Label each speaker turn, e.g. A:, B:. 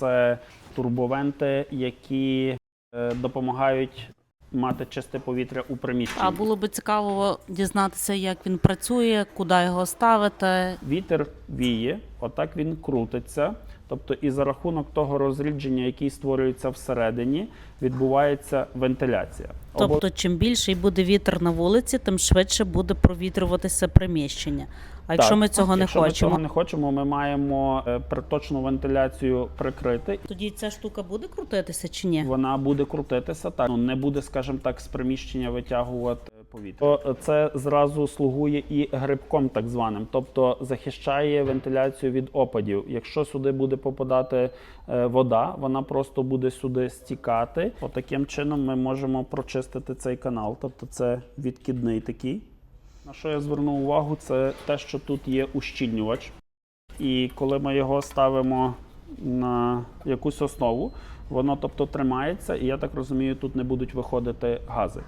A: це турбовенти, які е, допомагають мати чисте повітря у приміщенні.
B: А було би цікаво дізнатися, як він працює, куди його ставити.
A: Вітер віє, отак він крутиться. Тобто, і за рахунок того розрідження, який створюється всередині, відбувається вентиляція.
B: Тобто, чим більший буде вітер на вулиці, тим швидше буде провітрюватися приміщення. А якщо
A: Так,
B: ми цього не
A: якщо ми цього не хочемо, ми маємо е, приточну вентиляцію прикрити.
B: тоді ця штука буде крутитися чи ні?
A: Вона буде крутитися, так ну не буде, скажімо так, з приміщення витягувати повітря. Це зразу слугує і грибком, так званим, тобто захищає вентиляцію від опадів. Якщо сюди буде попадати е, вода, вона просто буде сюди стікати. Отаким чином ми можемо прочистити цей канал. Тобто це відкидний такий. На що я звернув увагу, це те, що тут є ущільнювач. І коли ми його ставимо на якусь основу, воно тобто тримається, і я так розумію, тут не будуть виходити гази.